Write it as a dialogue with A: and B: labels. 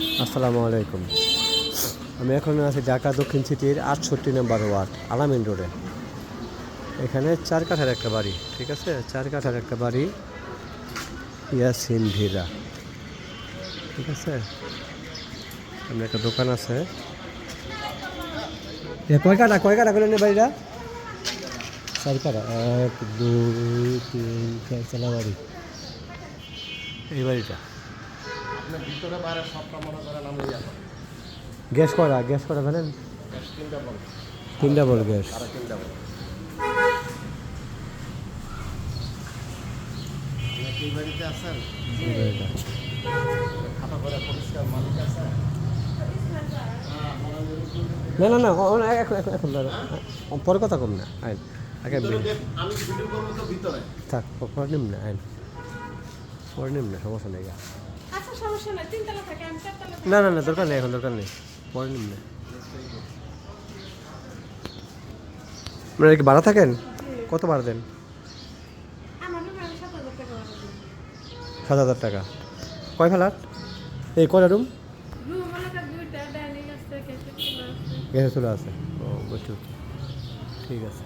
A: আসসালামু আলাইকুম আমি এখন আছি ঢাকা দক্ষিণ সিটির আটষট্টি নম্বর ওয়ার্ড আলামিন রোডে এখানে চার কাঠার একটা বাড়ি ঠিক আছে চার কাঠার একটা বাড়ি ইয়াসিন ভিলা ঠিক আছে সামনে একটা দোকান আছে কয় কাটা কয় কাটা করলেন বাড়িটা চার কাটা এক দুই তিন চার চালা বাড়ি এই বাড়িটা
B: আপনার ভিতরে বাইরে সবটা মনে করেন আমি ইয়া করি।
A: গ্যাস করা গ্যাস করা
B: গ্যাস তিনটা বল।
A: তিনটা বল গ্যাস।
B: আর তিনটা বল। কি বাড়িতে আছেন? খাতা করে পরিষ্কার মালিক আছে?
A: না না এখন এখন পরে কথা কম না আইন আগে
B: ভিতরে
A: বে-
B: আমি ভিডিও করব তো ভিতরে।
A: থাক পরে নিম না আইন। পরে নিম না সমস্যা নেই
C: আচ্ছা
A: না না না দরকার নেই এখন দরকার নেই। পরে নিম আপনারা কি ভাড়া থাকেন? কত ভাড়া দেন?
C: সাত হাজার টাকা
A: কয় ফেলার এই কয়টা রুম? গ্যাসে চলে আছে। ও বুঝছি ঠিক আছে।